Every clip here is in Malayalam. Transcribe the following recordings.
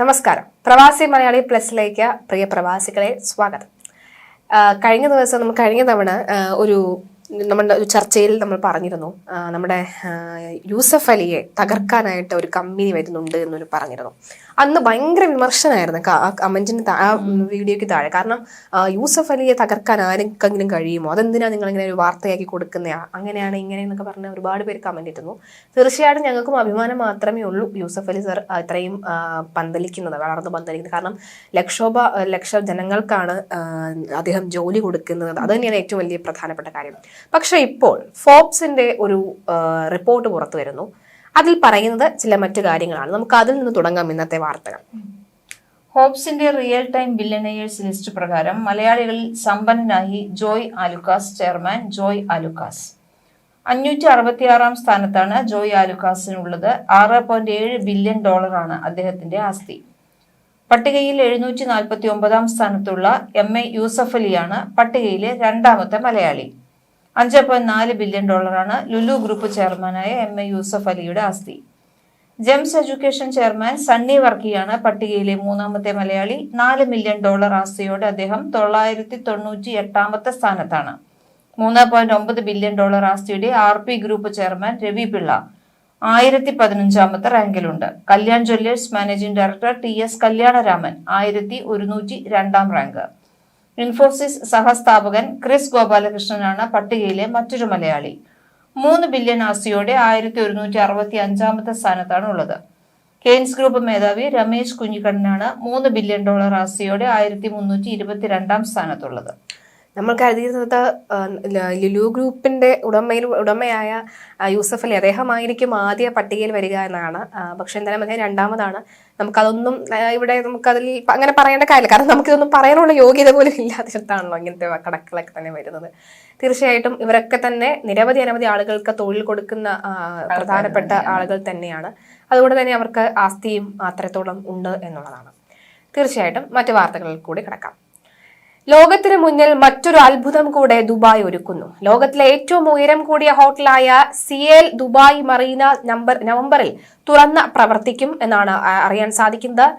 നമസ്കാരം. പ്രവാസി മലയാളി പ്ലസിലേക്ക് പ്രിയ പ്രവാസികളെ സ്വാഗതം. കഴിഞ്ഞ ദിവസം നമ്മൾ കഴിഞ്ഞ തവണ ഒരു നമ്മുടെ ഒരു ചർച്ചയിൽ നമ്മൾ പറഞ്ഞിരുന്നു നമ്മുടെ യൂസഫ് അലിയെ തകർക്കാനായിട്ട് ഒരു കമ്പനി വരുന്നുണ്ട് എന്നൊരു പറഞ്ഞിരുന്നു. അന്ന് ഭയങ്കര വിമർശനമായിരുന്നു ആ കമന്റിന് ആ വീഡിയോയ്ക്ക് താഴെ. കാരണം യൂസഫ് അലിയെ തകർക്കാൻ ആർക്കെങ്കിലും കഴിയുമോ? അതെന്തിനാ നിങ്ങൾ ഇങ്ങനെ ഒരു വാർത്തയാക്കി കൊടുക്കുന്ന? അങ്ങനെയാണ് ഇങ്ങനെ എന്നൊക്കെ പറഞ്ഞ് ഒരുപാട് പേര് കമന്റ് ഇട്ടുന്നു തീർച്ചയായിട്ടും ഞങ്ങൾക്കും അഭിമാനം മാത്രമേ ഉള്ളൂ യൂസഫ് അലി സർ ഇത്രയും പന്തലിക്കുന്നത് വളർന്ന് പന്തലിക്കുന്നത്. കാരണം ലക്ഷോപ ലക്ഷ ജനങ്ങൾക്കാണ് അദ്ദേഹം ജോലി കൊടുക്കുന്നത്. അത് തന്നെയാണ് ഏറ്റവും വലിയ പ്രധാനപ്പെട്ട കാര്യം. പക്ഷെ ഇപ്പോൾ ഫോബ്സിന്റെ ഒരു റിപ്പോർട്ട് പുറത്തു വരുന്നു. അതിൽ പറയുന്നത് ചില മറ്റു കാര്യങ്ങളാണ്. നമുക്ക് അതിൽ നിന്ന് തുടങ്ങാം ഇന്നത്തെ വാർത്തകൾ. ഹോബ്സിന്റെ റിയൽ ടൈം ബില്യണയേഴ്സ് ലിസ്റ്റ് പ്രകാരം മലയാളികളിൽ സമ്പന്നനായി ജോയ് ആലുക്കാസ് ചെയർമാൻ ജോയ് ആലുക്കാസ്. അഞ്ഞൂറ്റി അറുപത്തിയാറാം സ്ഥാനത്താണ് ജോയ് ആലുക്കാസിനുള്ളത്. ആറ് പോയിന്റ് ഏഴ് ബില്യൺ ഡോളറാണ് അദ്ദേഹത്തിന്റെ ആസ്തി. പട്ടികയിൽ എഴുന്നൂറ്റി നാൽപ്പത്തി ഒമ്പതാം സ്ഥാനത്തുള്ള എം എ യൂസഫ് അലിയാണ് പട്ടികയിലെ രണ്ടാമത്തെ മലയാളി. അഞ്ച് പോയിന്റ് നാല് ബില്യൺ ഡോളറാണ് ലുലു ഗ്രൂപ്പ് ചെയർമാനായ എം എ യൂസഫ് അലിയുടെ ആസ്തി. ജെംസ് എഡ്യൂക്കേഷൻ ചെയർമാൻ സണ്ണി വർക്കിയാണ് പട്ടികയിലെ മൂന്നാമത്തെ മലയാളി നാല് മില്യൺ ഡോളർ ആസ്തിയോടെ അദ്ദേഹം തൊള്ളായിരത്തി തൊണ്ണൂറ്റി എട്ടാമത്തെ സ്ഥാനത്താണ്. മൂന്ന് പോയിന്റ് ഒമ്പത് billion dollar ആസ്തിയുടെ R P group chairman Ravi Pillai ആയിരത്തി പതിനഞ്ചാമത്തെ റാങ്കിലുണ്ട്. Kalyan jewellers managing director T S Kalyanaraman ആയിരത്തി ഒരുന്നൂറ്റി രണ്ടാം റാങ്ക്. ഇൻഫോസിസ് സഹസ്ഥാപകൻ ക്രിസ് ഗോപാലകൃഷ്ണനാണ് പട്ടികയിലെ മറ്റൊരു മലയാളി. മൂന്ന് ബില്യൺ ആസിയോടെ ആയിരത്തി ഒരുന്നൂറ്റി അറുപത്തി അഞ്ചാമത്തെ സ്ഥാനത്താണ് ഉള്ളത്. കെയ്ൻസ് ഗ്രൂപ്പ് മേധാവി രമേശ് കുഞ്ഞിക്കണ്ണനാണ് മൂന്ന് ബില്യൺ ഡോളർ ആസിയോടെ ആയിരത്തി മുന്നൂറ്റി ഇരുപത്തിരണ്ടാം സ്ഥാനത്തുള്ളത്. നമ്മൾ കരുതിയിരുന്നത് ലുലു ഗ്രൂപ്പിന്റെ ഉടമയിൽ ഉടമയായ യൂസഫ് അലി അദ്ദേഹമായിരിക്കും ആദ്യ പട്ടികയിൽ വരിക എന്നാണ്. പക്ഷേ എന്തായാലും അദ്ദേഹം രണ്ടാമതാണ്. നമുക്കതൊന്നും ഇവിടെ നമുക്കതിൽ അങ്ങനെ പറയേണ്ട കാര്യമില്ല. കാരണം നമുക്കിതൊന്നും പറയാനുള്ള യോഗ്യത പോലും ഇല്ലാതിടത്താണല്ലോ ഇങ്ങനത്തെ കടക്കളൊക്കെ തന്നെ വരുന്നത്. തീർച്ചയായിട്ടും ഇവരൊക്കെ തന്നെ നിരവധി അനവധി ആളുകൾക്ക് തൊഴിൽ കൊടുക്കുന്ന പ്രധാനപ്പെട്ട ആളുകൾ തന്നെയാണ്. അതുകൊണ്ട് തന്നെ അവർക്ക് ആസ്തിയും അത്രത്തോളം ഉണ്ട് എന്നുള്ളതാണ്. തീർച്ചയായിട്ടും മറ്റു വാർത്തകളിൽ കൂടി കിടക്കാം. ലോകത്തിന് മുന്നിൽ മറ്റൊരു അത്ഭുതം കൂടെ ദുബായ് ഒരുക്കുന്നു. ലോകത്തിലെ ഏറ്റവും ഉയരം കൂടിയ ഹോട്ടലായ സിയേൽ ദുബായ് മറീന നമ്പർ നവംബറിൽ തുറന്ന പ്രവർത്തിക്കും എന്നാണ് അറിയാൻ സാധിക്കുന്നത്.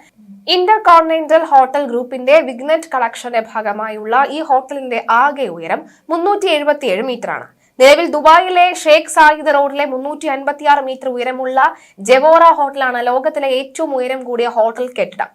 ഇന്റർ കോണ്ടിനെന്റൽ ഹോട്ടൽ ഗ്രൂപ്പിന്റെ വിഗ്നറ്റ് കളക്ഷന്റെ ഭാഗമായുള്ള ഈ ഹോട്ടലിന്റെ ആകെ ഉയരം മുന്നൂറ്റി എഴുപത്തിയേഴ് മീറ്ററാണ്. നിലവിൽ ദുബായിലെ ഷേഖ് സായിദ് റോഡിലെ മുന്നൂറ്റി അൻപത്തിയാറ് മീറ്റർ ഉയരമുള്ള ജവോറ ഹോട്ടലാണ് ലോകത്തിലെ ഏറ്റവും ഉയരം കൂടിയ ഹോട്ടൽ കെട്ടിടം.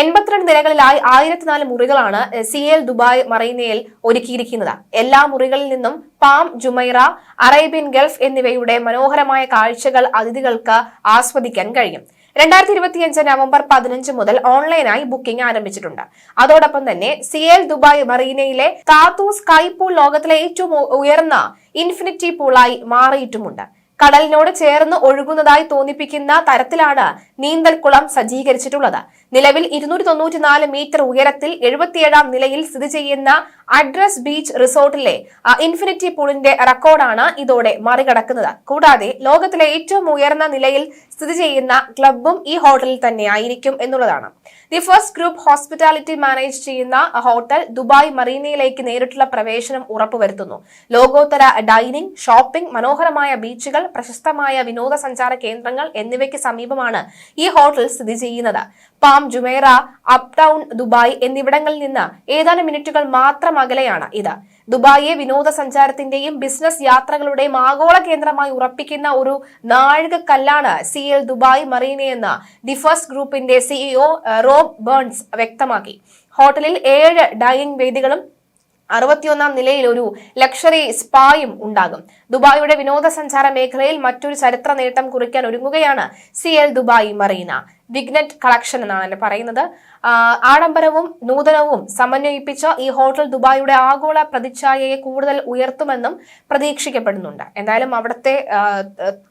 എൺപത്തിരണ്ട് നിലകളിലായി ആയിരത്തിനാല് മുറികളാണ് സി എൽ ദുബായ് മറൈനയിൽ ഒരുക്കിയിരിക്കുന്നത്. എല്ലാ മുറികളിൽ നിന്നും പാം ജുമൈറ അറേബ്യൻ ഗൾഫ് എന്നിവയുടെ മനോഹരമായ കാഴ്ചകൾ അതിഥികൾക്ക് ആസ്വദിക്കാൻ കഴിയും. രണ്ടായിരത്തി ഇരുപത്തിയഞ്ച് നവംബർ പതിനഞ്ച് മുതൽ ഓൺലൈനായി ബുക്കിംഗ് ആരംഭിച്ചിട്ടുണ്ട്. അതോടൊപ്പം തന്നെ സി എൽ ദുബായ് മറീനയിലെ താത്തു സ്കൈ പൂൾ ലോകത്തിലെ ഏറ്റവും ഉയർന്ന ഇൻഫിനിറ്റി പൂളായി മാറിയിട്ടുമുണ്ട്. കടലിനോട് ചേർന്ന് ഒഴുകുന്നതായി തോന്നിപ്പിക്കുന്ന തരത്തിലാണ് നീന്തൽക്കുളം സജ്ജീകരിച്ചിട്ടുള്ളത്. നിലവിൽ ഇരുന്നൂറ്റി തൊണ്ണൂറ്റിനാല് മീറ്റർ ഉയരത്തിൽ എഴുപത്തിയേഴാം നിലയിൽ സ്ഥിതി ചെയ്യുന്ന അഡ്രസ് ബീച്ച് റിസോർട്ടിലെ ഇൻഫിനിറ്റി പൂളിന്റെ റെക്കോർഡാണ് ഇതോടെ മറികടക്കുന്നത്. കൂടാതെ ലോകത്തിലെ ഏറ്റവും ഉയർന്ന നിലയിൽ സ്ഥിതി ചെയ്യുന്ന ക്ലബും ഈ ഹോട്ടലിൽ തന്നെയായിരിക്കും എന്നുള്ളതാണ്. The first group hospitality manage ചെയ്യുന്ന ഹോട്ടൽ ദുബായ് മറീനയിലേക്ക് നേരിട്ടുള്ള പ്രവേശനം ഉറപ്പുവരുത്തുന്നു. ലോകോത്തര ഡൈനിങ് ഷോപ്പിംഗ് മനോഹരമായ ബീച്ചുകൾ പ്രശസ്തമായ വിനോദസഞ്ചാര കേന്ദ്രങ്ങൾ എന്നിവയ്ക്ക് സമീപമാണ് ഈ ഹോട്ടൽ സ്ഥിതി ചെയ്യുന്നത്. പാം ജുമേറ അപ്ടൗൺ ദുബായ് എന്നിവിടങ്ങളിൽ നിന്ന് ഏതാനും മിനിറ്റുകൾ മാത്രം അകലെയാണ് ഇത്. ദുബായിയെ വിനോദസഞ്ചാരത്തിന്റെയും ബിസിനസ് യാത്രകളുടെയും ആഗോള കേന്ദ്രമായി ഉറപ്പിക്കുന്ന ഒരു നാഴികക്കല്ലാണ് സി എൽ ദുബായ് മറീനയെന്ന് ദി ഫസ്റ്റ് ഗ്രൂപ്പിന്റെ സിഇഒ റോബ് ബേൺസ് വ്യക്തമാക്കി. ഹോട്ടലിൽ ഏഴ് ഡൈനിങ് വേദികളും അറുപത്തിയൊന്നാം നിലയിൽ ഒരു ലക്ഷറി സ്പായും ഉണ്ടാകും. ദുബായിയുടെ വിനോദസഞ്ചാര മേഖലയിൽ മറ്റൊരു ചരിത്ര നേട്ടം കുറിക്കാൻ ഒരുങ്ങുകയാണ് Ciel Dubai Marina. Vignette collection എന്നാണ് എന്നെ പറയുന്നത്. ആഡംബരവും നൂതനവും സമന്വയിപ്പിച്ച ഈ ഹോട്ടൽ ദുബായിയുടെ ആഗോള പ്രതിച്ഛായയെ കൂടുതൽ ഉയർത്തുമെന്നും പ്രതീക്ഷിക്കപ്പെടുന്നുണ്ട്. എന്തായാലും അവിടുത്തെ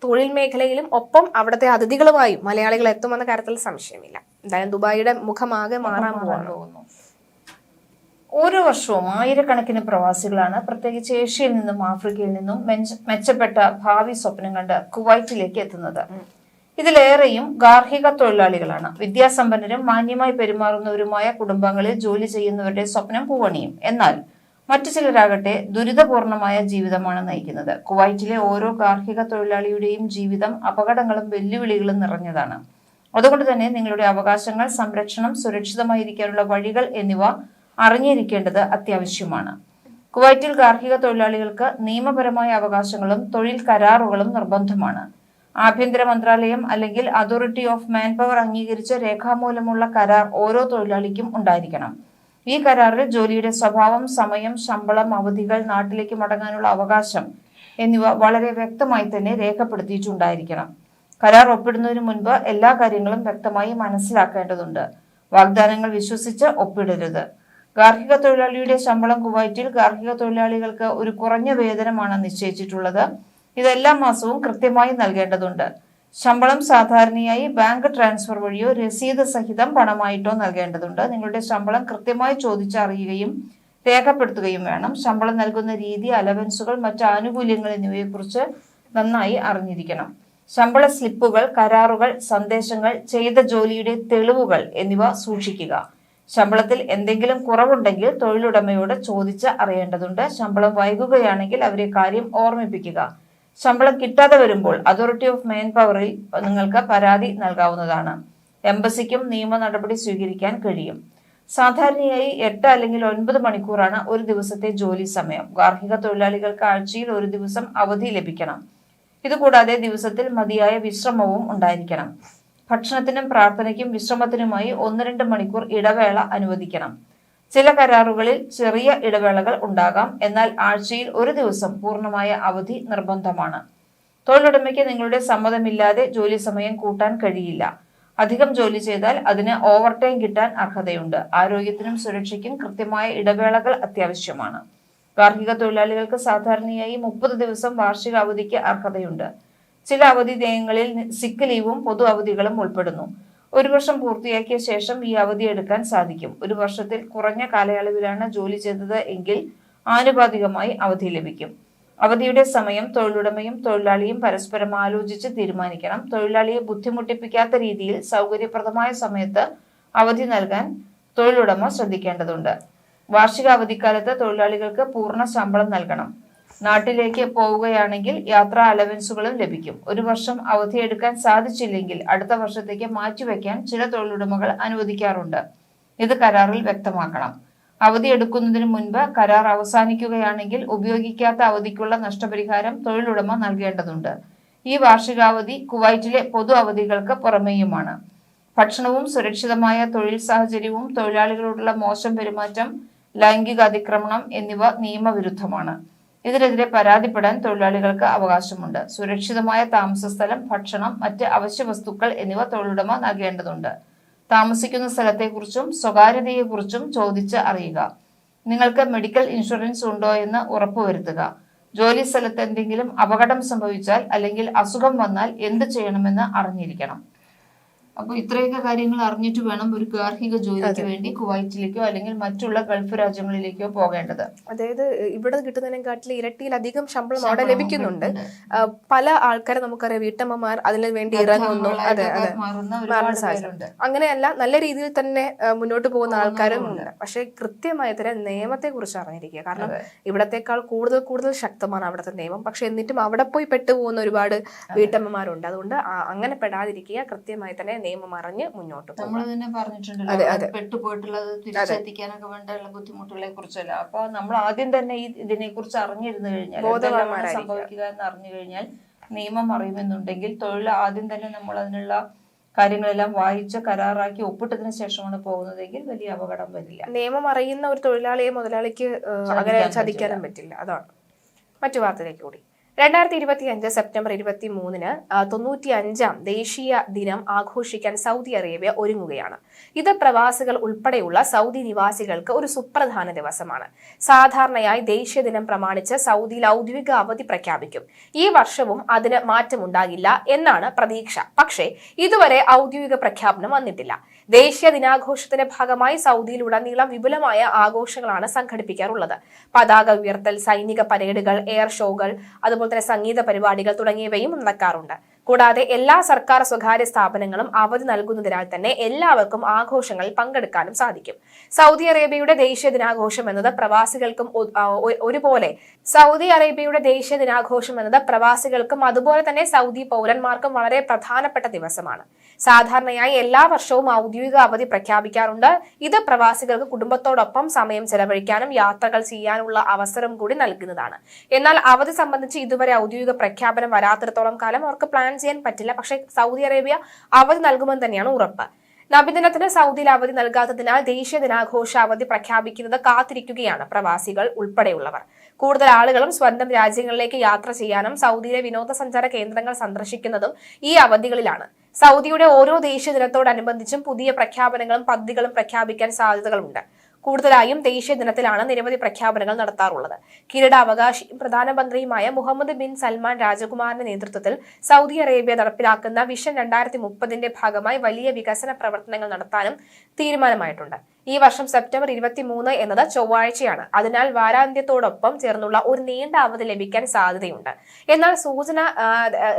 തൊഴിൽ മേഖലയിലും ഒപ്പം അവിടുത്തെ അതിഥികളുമായും മലയാളികൾ എത്തുമെന്ന കാര്യത്തിൽ സംശയമില്ല. എന്തായാലും ദുബായിയുടെ മുഖമാകെ മാറാൻ പോകുന്നു. ഓരോ വർഷവും ആയിരക്കണക്കിന് പ്രവാസികളാണ് പ്രത്യേകിച്ച് ഏഷ്യയിൽ നിന്നും ആഫ്രിക്കയിൽ നിന്നും മെച്ച- മെച്ചപ്പെട്ട ഭാവി സ്വപ്നം കണ്ട് കുവൈറ്റിലേക്ക് എത്തുന്നത്. ഇതിലേറെയും ഗാർഹിക തൊഴിലാളികളാണ്. വിദ്യാസമ്പന്നരും മാന്യമായി പെരുമാറുന്നവരുമായ കുടുംബങ്ങളിൽ ജോലി ചെയ്യുന്നവരുടെ സ്വപ്നം പൂവണിയും. എന്നാൽ മറ്റു ചിലരാകട്ടെ ദുരിതപൂർണമായ ജീവിതമാണ് നയിക്കുന്നത്. കുവൈറ്റിലെ ഓരോ ഗാർഹിക തൊഴിലാളിയുടെയും ജീവിതം അപകടങ്ങളും വെല്ലുവിളികളും നിറഞ്ഞതാണ്. അതുകൊണ്ട് തന്നെ നിങ്ങളുടെ അവകാശങ്ങൾ സംരക്ഷണം സുരക്ഷിതമായിരിക്കാനുള്ള വഴികൾ എന്നിവ അറിഞ്ഞിരിക്കേണ്ടത് അത്യാവശ്യമാണ്. കുവൈറ്റിൽ ഗാർഹിക തൊഴിലാളികൾക്ക് നിയമപരമായ അവകാശങ്ങളും തൊഴിൽ കരാറുകളും നിർബന്ധമാണ്. ആഭ്യന്തര മന്ത്രാലയം അല്ലെങ്കിൽ അതോറിറ്റി ഓഫ് മാൻ പവർ അംഗീകരിച്ച രേഖാമൂലമുള്ള കരാർ ഓരോ തൊഴിലാളിക്കും ഉണ്ടായിരിക്കണം. ഈ കരാറിൽ ജോലിയുടെ സ്വഭാവം സമയം ശമ്പളം അവധികൾ നാട്ടിലേക്ക് മടങ്ങാനുള്ള അവകാശം എന്നിവ വളരെ വ്യക്തമായി തന്നെ രേഖപ്പെടുത്തിയിട്ടുണ്ടായിരിക്കണം. കരാർ ഒപ്പിടുന്നതിന് മുൻപ് എല്ലാ കാര്യങ്ങളും വ്യക്തമായി മനസ്സിലാക്കേണ്ടതുണ്ട്. വാഗ്ദാനങ്ങൾ വിശ്വസിച്ച് ഒപ്പിടരുത്. ഗാർഹിക തൊഴിലാളിയുടെ ശമ്പളം കുവൈറ്റിൽ ഗാർഹിക തൊഴിലാളികൾക്ക് ഒരു കുറഞ്ഞ വേതനമാണ് നിശ്ചയിച്ചിട്ടുള്ളത്. ഇത് എല്ലാ മാസവും കൃത്യമായി നൽകേണ്ടതുണ്ട്. ശമ്പളം സാധാരണയായി ബാങ്ക് ട്രാൻസ്ഫർ വഴിയോ രസീത് സഹിതം പണമായിട്ടോ നൽകേണ്ടതുണ്ട്. നിങ്ങളുടെ ശമ്പളം കൃത്യമായി ചോദിച്ചറിയുകയും രേഖപ്പെടുത്തുകയും വേണം. ശമ്പളം നൽകുന്ന രീതി അലവൻസുകൾ മറ്റ് ആനുകൂല്യങ്ങൾ എന്നിവയെക്കുറിച്ച് നന്നായി അറിഞ്ഞിരിക്കണം. ശമ്പള സ്ലിപ്പുകൾ കരാറുകൾ സന്ദേശങ്ങൾ ചെയ്ത ജോലിയുടെ തെളിവുകൾ എന്നിവ സൂക്ഷിക്കുക. ശമ്പളത്തിൽ എന്തെങ്കിലും കുറവുണ്ടെങ്കിൽ തൊഴിലുടമയോട് ചോദിച്ച് അറിയേണ്ടതുണ്ട്. ശമ്പളം വൈകുകയാണെങ്കിൽ അവരെ കാര്യം ഓർമ്മിപ്പിക്കുക. ശമ്പളം കിട്ടാതെ വരുമ്പോൾ അതോറിറ്റി ഓഫ് മെയിൻ പവറിൽ നിങ്ങൾക്ക് പരാതി നൽകാവുന്നതാണ്. എംബസിക്കും നിയമ നടപടി സ്വീകരിക്കാൻ കഴിയും. സാധാരണയായി എട്ട് അല്ലെങ്കിൽ ഒൻപത് മണിക്കൂറാണ് ഒരു ദിവസത്തെ ജോലി സമയം. ഗാർഹിക തൊഴിലാളികൾക്ക് ആഴ്ചയിൽ ഒരു ദിവസം അവധി ലഭിക്കണം. ഇതുകൂടാതെ ദിവസത്തിൽ മതിയായ വിശ്രമവും ഉണ്ടായിരിക്കണം. ഭക്ഷണത്തിനും പ്രാർത്ഥനയ്ക്കും വിശ്രമത്തിനുമായി ഒന്ന് രണ്ട് മണിക്കൂർ ഇടവേള അനുവദിക്കണം. ചില കരാറുകളിൽ ചെറിയ ഇടവേളകൾ ഉണ്ടാകാം. എന്നാൽ ആഴ്ചയിൽ ഒരു ദിവസം പൂർണമായ അവധി നിർബന്ധമാണ്. തൊഴിലുടമയ്ക്ക് നിങ്ങളുടെ സമ്മതമില്ലാതെ ജോലി സമയം കൂട്ടാൻ കഴിയില്ല. അധികം ജോലി ചെയ്താൽ അതിന് ഓവർ ടൈം കിട്ടാൻ അർഹതയുണ്ട്. ആരോഗ്യത്തിനും സുരക്ഷയ്ക്കും കൃത്യമായ ഇടവേളകൾ അത്യാവശ്യമാണ്. ഗാർഹിക തൊഴിലാളികൾക്ക് സാധാരണയായി മുപ്പത് ദിവസം വാർഷിക അവധിക്ക് അർഹതയുണ്ട്. ചില അവധി നയങ്ങളിൽ സിക്ക് ലീവും പൊതു അവധികളും ഉൾപ്പെടുന്നു. ഒരു വർഷം പൂർത്തിയാക്കിയ ശേഷം ഈ അവധി എടുക്കാൻ സാധിക്കും. ഒരു വർഷത്തിൽ കുറഞ്ഞ കാലയളവിലാണ് ജോലി ചെയ്തത് എങ്കിൽ ആനുപാതികമായി അവധി ലഭിക്കും. അവധിയുടെ സമയം തൊഴിലുടമയും തൊഴിലാളിയും പരസ്പരം ആലോചിച്ച് തീരുമാനിക്കണം. തൊഴിലാളിയെ ബുദ്ധിമുട്ടിപ്പിക്കാത്ത രീതിയിൽ സൗകര്യപ്രദമായ സമയത്ത് അവധി നൽകാൻ തൊഴിലുടമ ശ്രദ്ധിക്കേണ്ടതുണ്ട്. വാർഷിക അവധിക്കാലത്ത് തൊഴിലാളികൾക്ക് പൂർണ ശമ്പളം നൽകണം. നാട്ടിലേക്ക് പോവുകയാണെങ്കിൽ യാത്രാ അലവൻസുകളും ലഭിക്കും. ഒരു വർഷം അവധിയെടുക്കാൻ സാധിച്ചില്ലെങ്കിൽ അടുത്ത വർഷത്തേക്ക് മാറ്റിവെക്കാൻ ചില തൊഴിലുടമകൾ അനുവദിക്കാറുണ്ട്. ഇത് കരാറിൽ വ്യക്തമാക്കണം. അവധി എടുക്കുന്നതിന് മുൻപ് കരാർ അവസാനിക്കുകയാണെങ്കിൽ ഉപയോഗിക്കാത്ത അവധിക്കുള്ള നഷ്ടപരിഹാരം തൊഴിലുടമ നൽകേണ്ടതുണ്ട്. ഈ വാർഷികാവധി കുവൈറ്റിലെ പൊതു അവധികൾക്ക് പുറമേയുമാണ്. ഭക്ഷണവും സുരക്ഷിതമായ തൊഴിൽ സാഹചര്യവും തൊഴിലാളികളോടുള്ള മോശം പെരുമാറ്റം ലൈംഗിക അതിക്രമണം എന്നിവ നിയമവിരുദ്ധമാണ്. ഇതിനെതിരെ പരാതിപ്പെടാൻ തൊഴിലാളികൾക്ക് അവകാശമുണ്ട്. സുരക്ഷിതമായ താമസസ്ഥലം ഭക്ഷണം മറ്റ് അവശ്യ വസ്തുക്കൾ എന്നിവ തൊഴിലുടമ നൽകേണ്ടതുണ്ട്. താമസിക്കുന്ന സ്ഥലത്തെക്കുറിച്ചും സ്വകാര്യതയെക്കുറിച്ചും ചോദിച്ച് അറിയുക. നിങ്ങൾക്ക് മെഡിക്കൽ ഇൻഷുറൻസ് ഉണ്ടോ എന്ന് ഉറപ്പുവരുത്തുക ജോലി സ്ഥലത്ത് എന്തെങ്കിലും അപകടം സംഭവിച്ചാൽ അല്ലെങ്കിൽ അസുഖം വന്നാൽ എന്ത് ചെയ്യണമെന്ന് അറിഞ്ഞിരിക്കണം. അപ്പൊ ഇത്രയൊക്കെ കാര്യങ്ങൾ അറിഞ്ഞിട്ട് വേണം ഒരു ഗാർഹിക ജോലിക്ക് വേണ്ടി കുവൈറ്റിലേക്കോ അല്ലെങ്കിൽ മറ്റുള്ള ഗൾഫ് രാജ്യങ്ങളിലേക്കോ പോകേണ്ടത്. അതായത് ഇവിടെ കിട്ടുന്നതിനെക്കാട്ടിൽ ഇരട്ടിയിലധികം ശമ്പളം അവിടെ ലഭിക്കുന്നുണ്ട്. പല ആൾക്കാരെ നമുക്കറിയാം. വീട്ടമ്മമാർ അതിനു വേണ്ടി ഇറങ്ങുന്നു. അതെ അതെ. മാറുന്ന അങ്ങനെയല്ല നല്ല രീതിയിൽ തന്നെ മുന്നോട്ട് പോകുന്ന ആൾക്കാരും ഉണ്ട്. പക്ഷെ കൃത്യമായ തന്നെ നിയമത്തെ കുറിച്ച് അറിഞ്ഞിരിക്കുക. കാരണം ഇവിടത്തെക്കാൾ കൂടുതൽ കൂടുതൽ ശക്തമാണ് അവിടുത്തെ നിയമം. പക്ഷെ എന്നിട്ടും അവിടെ പോയി പെട്ടുപോകുന്ന ഒരുപാട് വീട്ടമ്മമാരുണ്ട്. അതുകൊണ്ട് അങ്ങനെ പെടാതിരിക്കുക കൃത്യമായി തന്നെ നിയമം അറിഞ്ഞ് മുന്നോട്ട് നമ്മൾ തന്നെ പറഞ്ഞിട്ടുണ്ടല്ലോ പെട്ടുപോയിട്ടുള്ളത് തിരിച്ചെത്തിക്കാനൊക്കെ വേണ്ടിയുള്ള ബുദ്ധിമുട്ടുകളെ കുറിച്ചല്ല? അപ്പൊ നമ്മൾ ആദ്യം തന്നെ ഈ ഇതിനെ കുറിച്ച് അറിഞ്ഞിരുന്നു കഴിഞ്ഞാൽ സംഭവിക്കുക എന്ന് അറിഞ്ഞു കഴിഞ്ഞാൽ നിയമം അറിയുമെന്നുണ്ടെങ്കിൽ തൊഴിൽ ആദ്യം തന്നെ നമ്മൾ അതിനുള്ള കാര്യങ്ങളെല്ലാം വായിച്ച് കരാറാക്കി ഒപ്പിട്ടതിന് ശേഷമാണ് പോകുന്നതെങ്കിൽ വലിയ അപകടം വരില്ല. നിയമം അറിയുന്ന ഒരു തൊഴിലാളിയെ മുതലാളിക്ക് അങ്ങനെ ചതിക്കാനും പറ്റില്ല. അതാണ്. മറ്റു വാർത്തയിലേക്ക് കൂടി. രണ്ടായിരത്തി ഇരുപത്തി അഞ്ച് സെപ്റ്റംബർ ഇരുപത്തി മൂന്നിന് തൊണ്ണൂറ്റി അഞ്ചാം ദേശീയ ദിനം ആഘോഷിക്കാൻ സൗദി അറേബ്യ ഒരുങ്ങുകയാണ്. ഇത് പ്രവാസികൾ ഉൾപ്പെടെയുള്ള സൗദി നിവാസികൾക്ക് ഒരു സുപ്രധാന ദിവസമാണ്. സാധാരണയായി ദേശീയ ദിനം പ്രമാണിച്ച് സൗദിയിൽ ഔദ്യോഗിക അവധി പ്രഖ്യാപിക്കും. ഈ വർഷവും അതിന് മാറ്റമുണ്ടാകില്ല എന്നാണ് പ്രതീക്ഷ. പക്ഷേ ഇതുവരെ ഔദ്യോഗിക പ്രഖ്യാപനം വന്നിട്ടില്ല. ദേശീയ ദിനാഘോഷത്തിന്റെ ഭാഗമായി സൗദിയിലുടനീളം വിപുലമായ ആഘോഷങ്ങളാണ് സംഘടിപ്പിക്കാറുള്ളത്. പതാക ഉയർത്തൽ സൈനിക പരേഡുകൾ എയർ ഷോകൾ അതുപോലെ തന്നെ സംഗീത പരിപാടികൾ തുടങ്ങിയവയും നടക്കാറുണ്ട്. കൂടാതെ എല്ലാ സർക്കാർ സ്വകാര്യ സ്ഥാപനങ്ങളും അവധി നൽകുന്നതിനാൽ തന്നെ എല്ലാവർക്കും ആഘോഷങ്ങളിൽ പങ്കെടുക്കാനും സാധിക്കും. സൗദി അറേബ്യയുടെ ദേശീയ ദിനാഘോഷം എന്നത് പ്രവാസികൾക്കും ഒരുപോലെ സൗദി അറേബ്യയുടെ ദേശീയ ദിനാഘോഷം എന്നത് പ്രവാസികൾക്കും അതുപോലെ തന്നെ സൗദി പൗരന്മാർക്കും വളരെ പ്രധാനപ്പെട്ട ദിവസമാണ്. സാധാരണയായി എല്ലാ വർഷവും ഔദ്യോഗിക അവധി പ്രഖ്യാപിക്കാറുണ്ട്. ഇത് പ്രവാസികൾക്ക് കുടുംബത്തോടൊപ്പം സമയം ചെലവഴിക്കാനും യാത്രകൾ ചെയ്യാനുള്ള അവസരം കൂടി നൽകുന്നതാണ്. എന്നാൽ അവധി സംബന്ധിച്ച് ഇതുവരെ ഔദ്യോഗിക പ്രഖ്യാപനം വരാത്തിടത്തോളം കാലം അവർക്ക് പ്ലാൻ ചെയ്യാൻ പറ്റില്ല. പക്ഷേ സൗദി അറേബ്യ അവധി നൽകുമെന്ന് തന്നെയാണ് ഉറപ്പ്. നബിദിനത്തിന് സൗദിയിൽ അവധി നൽകാത്തതിനാൽ ദേശീയ ദിനാഘോഷ അവധി പ്രഖ്യാപിക്കുന്നത് കാത്തിരിക്കുകയാണ് പ്രവാസികൾ ഉൾപ്പെടെയുള്ളവർ. കൂടുതൽ ആളുകളും സ്വന്തം രാജ്യങ്ങളിലേക്ക് യാത്ര ചെയ്യാനും സൗദിയിലെ വിനോദസഞ്ചാര കേന്ദ്രങ്ങൾ സന്ദർശിക്കുന്നതും ഈ അവധികളിലാണ്. സൗദിയുടെ ഓരോ ദേശീയ ദിനത്തോടനുബന്ധിച്ചും പുതിയ പ്രഖ്യാപനങ്ങളും പദ്ധതികളും പ്രഖ്യാപിക്കാൻ സാധ്യതകളുണ്ട്. കൂടുതലായും ദേശീയ ദിനത്തിലാണ് നിരവധി പ്രഖ്യാപനങ്ങൾ നടത്താറുള്ളത്. കിരീടാവകാശിയും പ്രധാനമന്ത്രിയുമായ മുഹമ്മദ് ബിൻ സൽമാൻ രാജകുമാറിന്റെ നേതൃത്വത്തിൽ സൗദി അറേബ്യ നടപ്പിലാക്കുന്ന വിഷൻ രണ്ടായിരത്തി മുപ്പതിന്റെ ഭാഗമായി വലിയ വികസന പ്രവർത്തനങ്ങൾ നടത്താനും തീരുമാനമായിട്ടുണ്ട്. ഈ വർഷം സെപ്റ്റംബർ ഇരുപത്തിമൂന്ന് എന്നത് ചൊവ്വാഴ്ചയാണ്. അതിനാൽ വാരാന്ത്യത്തോടൊപ്പം ചേർന്നുള്ള ഒരു നീണ്ട അവധി ലഭിക്കാൻ സാധ്യതയുണ്ട്. എന്നാൽ സൂചന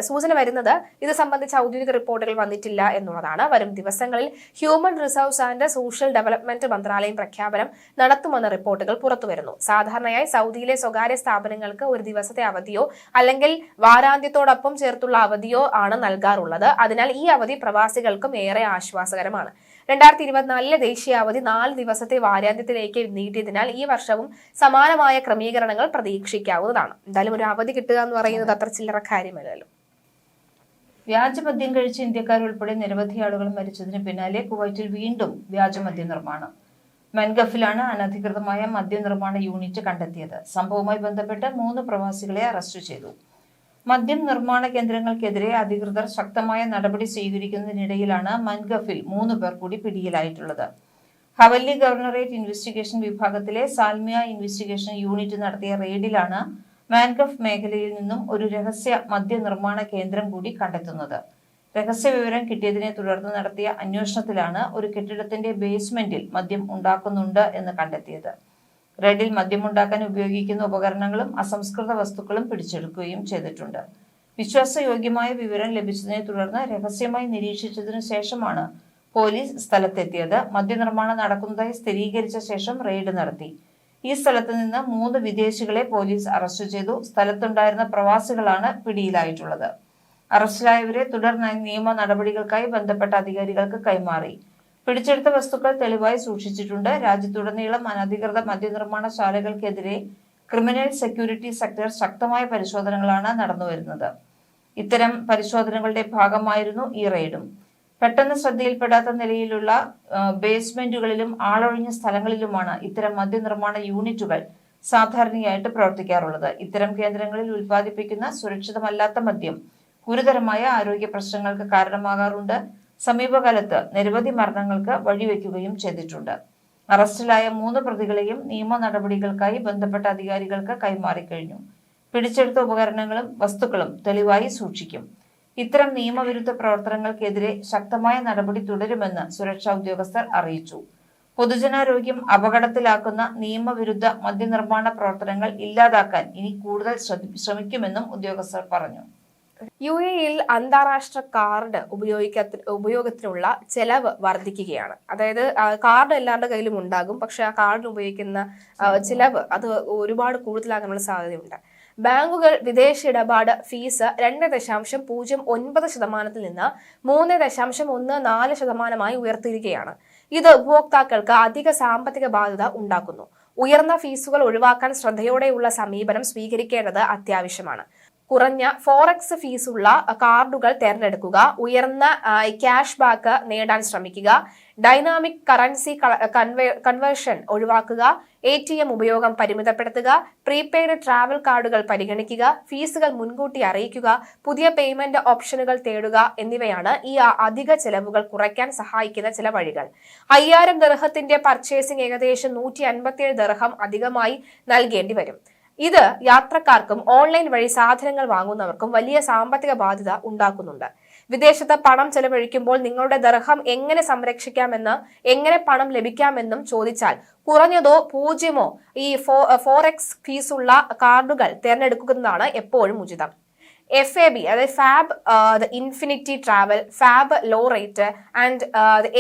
സൂചന വരുന്നത് ഇത് സംബന്ധിച്ച ഔദ്യോഗിക റിപ്പോർട്ടുകൾ വന്നിട്ടില്ല എന്നുള്ളതാണ്. വരും ദിവസങ്ങളിൽ human resource and social development മന്ത്രാലയം പ്രഖ്യാപനം നടത്തുമെന്ന റിപ്പോർട്ടുകൾ പുറത്തുവരുന്നു. സാധാരണയായി സൗദിയിലെ സ്വകാര്യ സ്ഥാപനങ്ങൾക്ക് ഒരു ദിവസത്തെ അവധിയോ അല്ലെങ്കിൽ വാരാന്ത്യത്തോടൊപ്പം ചേർത്തുള്ള അവധിയോ ആണ് നൽകാറുള്ളത്. അതിനാൽ ഈ അവധി പ്രവാസികൾക്കും ഏറെ ആശ്വാസകരമാണ്. രണ്ടായിരത്തി ഇരുപത്തിനാലിലെ ദേശീയ അവധി നാല് ദിവസത്തെ വാരാന്ത്യത്തിലേക്ക് നീട്ടിയതിനാൽ ഈ വർഷവും സമാനമായ ക്രമീകരണങ്ങൾ പ്രതീക്ഷിക്കാവുന്നതാണ്. എന്തായാലും ഒരു അവധി കിട്ടുക എന്ന് പറയുന്നത് അത്ര ചില്ലറ കാര്യമല്ലല്ലോ. വ്യാജമദ്യം കഴിച്ച് ഇന്ത്യക്കാരുൾപ്പെടെ നിരവധി ആളുകൾ മരിച്ചതിന് പിന്നാലെ കുവൈറ്റിൽ വീണ്ടും വ്യാജമദ്യ നിർമ്മാണം. മെൻഗഫിലാണ് അനധികൃതമായ മദ്യനിർമ്മാണ യൂണിറ്റ് കണ്ടെത്തിയത്. സംഭവവുമായി ബന്ധപ്പെട്ട് മൂന്ന് പ്രവാസികളെ അറസ്റ്റ് ചെയ്തു. മദ്യം നിർമ്മാണ കേന്ദ്രങ്ങൾക്കെതിരെ അധികൃതർ ശക്തമായ നടപടി സ്വീകരിക്കുന്നതിനിടയിലാണ് മൻഗഫിൽ മൂന്ന് പേർ കൂടി പിടിയിലായിട്ടുള്ളത്. ഹവല്ലി ഗവർണറേറ്റ് ഇൻവെസ്റ്റിഗേഷൻ വിഭാഗത്തിലെ സാൽമിയ ഇൻവെസ്റ്റിഗേഷൻ യൂണിറ്റ് നടത്തിയ റെയ്ഡിലാണ് മാൻഗഫ് മേഖലയിൽ നിന്നും ഒരു രഹസ്യ മദ്യ നിർമ്മാണ കേന്ദ്രം കൂടി കണ്ടെത്തുന്നത്. രഹസ്യ വിവരം കിട്ടിയതിനെ തുടർന്ന് നടത്തിയ അന്വേഷണത്തിലാണ് ഒരു കെട്ടിടത്തിന്റെ ബേസ്മെന്റിൽ മദ്യം ഉണ്ടാക്കുന്നുണ്ട് എന്ന് കണ്ടെത്തിയത്. റെഡിൽ മദ്യമുണ്ടാക്കാൻ ഉപയോഗിക്കുന്ന ഉപകരണങ്ങളും അസംസ്കൃത വസ്തുക്കളും പിടിച്ചെടുക്കുകയും ചെയ്തിട്ടുണ്ട്. വിശ്വാസയോഗ്യമായ വിവരം ലഭിച്ചതിനെ തുടർന്ന് രഹസ്യമായി നിരീക്ഷിച്ചതിനു ശേഷമാണ് പോലീസ് സ്ഥലത്തെത്തിയത്. മദ്യനിർമ്മാണം നടക്കുന്നതായി സ്ഥിരീകരിച്ച ശേഷം റെയ്ഡ് നടത്തി. ഈ സ്ഥലത്ത് നിന്ന് മൂന്ന് വിദേശികളെ പോലീസ് അറസ്റ്റ് ചെയ്തു. സ്ഥലത്തുണ്ടായിരുന്ന പ്രവാസികളാണ് പിടിയിലായിട്ടുള്ളത്. അറസ്റ്റിലായവരെ തുടർ നിയമ നടപടികൾക്കായി ബന്ധപ്പെട്ട അധികാരികൾക്ക് കൈമാറി. പിടിച്ചെടുത്ത വസ്തുക്കൾ തെളിവായി സൂക്ഷിച്ചിട്ടുണ്ട്. രാജ്യത്തുടനീളം അനധികൃത മദ്യനിർമ്മാണശാലകൾക്കെതിരെ ക്രിമിനൽ സെക്യൂരിറ്റി സെക്ടർ ശക്തമായ പരിശോധനകളാണ് നടന്നുവരുന്നത്. ഇത്തരം പരിശോധനകളുടെ ഭാഗമായിരുന്നു ഈ റെയ്ഡും. പെട്ടെന്ന് ശ്രദ്ധയിൽപ്പെടാത്ത നിലയിലുള്ള ബേസ്മെന്റുകളിലും ആളൊഴിഞ്ഞ സ്ഥലങ്ങളിലുമാണ് ഇത്തരം മദ്യനിർമ്മാണ യൂണിറ്റുകൾ സാധാരണയായിട്ട് പ്രവർത്തിക്കാറുള്ളത്. ഇത്തരം കേന്ദ്രങ്ങളിൽ ഉൽപ്പാദിപ്പിക്കുന്ന സുരക്ഷിതമല്ലാത്ത മദ്യം ഗുരുതരമായ ആരോഗ്യ പ്രശ്നങ്ങൾക്ക് കാരണമാകാറുണ്ട്. സമീപകാലത്ത് നിരവധി മരണങ്ങൾക്ക് വഴിവെക്കുകയും ചെയ്തിട്ടുണ്ട്. അറസ്റ്റിലായ മൂന്ന് പ്രതികളെയും നിയമ നടപടികൾക്കായി ബന്ധപ്പെട്ട അധികാരികൾക്ക് കൈമാറിക്കഴിഞ്ഞു. പിടിച്ചെടുത്ത ഉപകരണങ്ങളും വസ്തുക്കളും തെളിവായി സൂക്ഷിക്കും. ഇത്തരം നിയമവിരുദ്ധ പ്രവർത്തനങ്ങൾക്കെതിരെ ശക്തമായ നടപടി തുടരുമെന്ന് സുരക്ഷാ ഉദ്യോഗസ്ഥർ അറിയിച്ചു. പൊതുജനാരോഗ്യം അപകടത്തിലാക്കുന്ന നിയമവിരുദ്ധ മദ്യനിർമ്മാണ പ്രവർത്തനങ്ങൾ ഇല്ലാതാക്കാൻ ഇനി കൂടുതൽ ശ്രമിക്കുമെന്നും ഉദ്യോഗസ്ഥർ പറഞ്ഞു. യു എയിൽ അന്താരാഷ്ട്ര കാർഡ് ഉപയോഗിക്കത്തി ഉപയോഗത്തിനുള്ള ചെലവ് വർദ്ധിക്കുകയാണ്. അതായത് കാർഡ് എല്ലാവരുടെ കയ്യിലും ഉണ്ടാകും പക്ഷെ ആ കാർഡിന് ഉപയോഗിക്കുന്ന ചിലവ് അത് ഒരുപാട് കൂടുതലാകാനുള്ള സാധ്യതയുണ്ട്. ബാങ്കുകൾ വിദേശ ഇടപാട് ഫീസ് രണ്ട് ദശാംശം പൂജ്യം ഒൻപത് ശതമാനത്തിൽ നിന്ന് മൂന്ന് ദശാംശം ഒന്ന് നാല് ശതമാനമായി ഉയർത്തിയിരിക്കുകയാണ്. ഇത് ഉപഭോക്താക്കൾക്ക് അധിക സാമ്പത്തിക ബാധ്യത ഉണ്ടാക്കുന്നു. ഉയർന്ന ഫീസുകൾ ഒഴിവാക്കാൻ ശ്രദ്ധയോടെയുള്ള സമീപനം സ്വീകരിക്കേണ്ടത് അത്യാവശ്യമാണ്. കുറഞ്ഞ ഫോറക്സ് ഫീസുള്ള കാർഡുകൾ തിരഞ്ഞെടുക്കുക ഉയർന്ന ക്യാഷ് ബാക്ക് നേടാൻ ശ്രമിക്കുക ഡൈനാമിക് കറൻസി കൺവേർഷൻ ഒഴിവാക്കുക എ ടി എം ഉപയോഗം പരിമിതപ്പെടുത്തുക പ്രീപെയ്ഡ് ട്രാവൽ കാർഡുകൾ പരിഗണിക്കുക ഫീസുകൾ മുൻകൂട്ടി അറിയിക്കുക പുതിയ പേയ്മെന്റ് ഓപ്ഷനുകൾ തേടുക എന്നിവയാണ് ഈ അധിക ചെലവുകൾ കുറയ്ക്കാൻ സഹായിക്കുന്ന ചില വഴികൾ. അയ്യായിരം ദർഹത്തിന്റെ പർച്ചേസിംഗ് ഏകദേശം നൂറ്റി അൻപത്തിയേഴ് ദർഹം അധികമായി നൽകേണ്ടി വരും. ഇത് യാത്രക്കാർക്കും ഓൺലൈൻ വഴി സാധനങ്ങൾ വാങ്ങുന്നവർക്കും വലിയ സാമ്പത്തിക ബാധ്യത ഉണ്ടാക്കുന്നുണ്ട്. വിദേശത്ത് പണം ചെലവഴിക്കുമ്പോൾ നിങ്ങളുടെ ദർഹം എങ്ങനെ സംരക്ഷിക്കാമെന്ന് എങ്ങനെ പണം ലഭിക്കാമെന്നും ചോദിച്ചാൽ കുറഞ്ഞതോ പൂജ്യമോ ഈ ഫോറെക്സ് ഫീസുള്ള കാർഡുകൾ തിരഞ്ഞെടുക്കുന്നതാണ് എപ്പോഴും ഉചിതം. എഫ് എ ബി അതായത് FAB the infinity travel FAB low rate and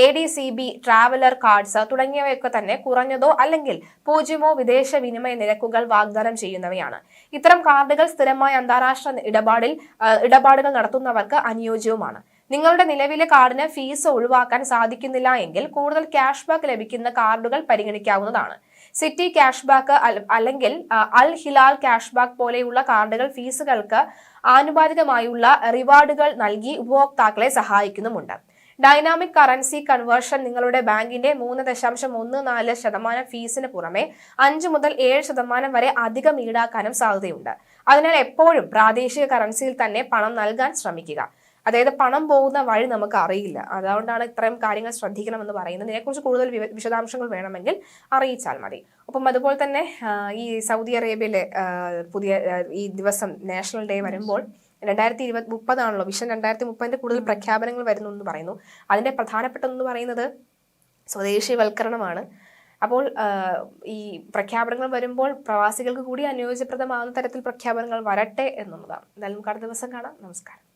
A D C B traveller cards തുടങ്ങിയവയൊക്കെ തന്നെ കുറഞ്ഞതോ അല്ലെങ്കിൽ പൂജ്യമോ വിദേശ വിനിമയ നിരക്കുകൾ വാഗ്ദാനം ചെയ്യുന്നവയാണ്. ഇത്തരം കാർഡുകൾ സ്ഥിരമായ അന്താരാഷ്ട്ര ഇടപാടിൽ ഇടപാടുകൾ നടത്തുന്നവർക്ക് അനുയോജ്യവുമാണ്. നിങ്ങളുടെ നിലവിലെ കാർഡിന് ഫീസ് ഒഴിവാക്കാൻ സാധിക്കുന്നില്ല എങ്കിൽ കൂടുതൽ ക്യാഷ് ബാക്ക് ലഭിക്കുന്ന കാർഡുകൾ പരിഗണിക്കാവുന്നതാണ്. സിറ്റി ക്യാഷ് ബാക്ക് അല്ലെങ്കിൽ അൽ ഹിലാൽ ക്യാഷ് ബാക്ക് പോലെയുള്ള കാർഡുകൾ ഫീസുകൾക്ക് ആനുപാതികമായുള്ള റിവാർഡുകൾ നൽകി ഉപഭോക്താക്കളെ സഹായിക്കുന്നുമുണ്ട്. ഡൈനാമിക് കറൻസി കൺവേർഷൻ നിങ്ങളുടെ ബാങ്കിന്റെ മൂന്ന് ദശാംശം ഒന്ന് നാല് ശതമാനം ഫീസിന് പുറമെ അഞ്ച് മുതൽ ഏഴ് ശതമാനം വരെ അധികം ഈടാക്കാനും സാധ്യതയുണ്ട്. അതിനാൽ എപ്പോഴും പ്രാദേശിക കറൻസിയിൽ തന്നെ പണം നൽകാൻ ശ്രമിക്കുക. അതായത് പണം പോകുന്ന വഴി നമുക്ക് അറിയില്ല. അതുകൊണ്ടാണ് ഇത്രയും കാര്യങ്ങൾ ശ്രദ്ധിക്കണമെന്ന് പറയുന്നത്. ഇതിനെക്കുറിച്ച് കൂടുതൽ വിശദാംശങ്ങൾ വേണമെങ്കിൽ അറിയിച്ചാൽ മതി. അപ്പം അതുപോലെ തന്നെ ഈ സൗദി അറേബ്യയിലെ പുതിയ ഈ ദിവസം നാഷണൽ ഡേ വരുമ്പോൾ രണ്ടായിരത്തി ഇരുപത് മുപ്പതാണല്ലോ വിഷൻ രണ്ടായിരത്തി മുപ്പതിന്റെ കൂടുതൽ പ്രഖ്യാപനങ്ങൾ വരുന്നു എന്ന് പറയുന്നു. അതിന്റെ പ്രധാനപ്പെട്ടതെന്ന് പറയുന്നത് സ്വദേശിവൽക്കരണമാണ്. അപ്പോൾ ഈ പ്രഖ്യാപനങ്ങൾ വരുമ്പോൾ പ്രവാസികൾക്ക് കൂടി അനുയോജ്യപ്രദമാകുന്ന തരത്തിൽ പ്രഖ്യാപനങ്ങൾ വരട്ടെ എന്നുള്ളതാണ്. എന്തായാലും നമുക്ക് അടുത്ത ദിവസം കാണാം. നമസ്കാരം.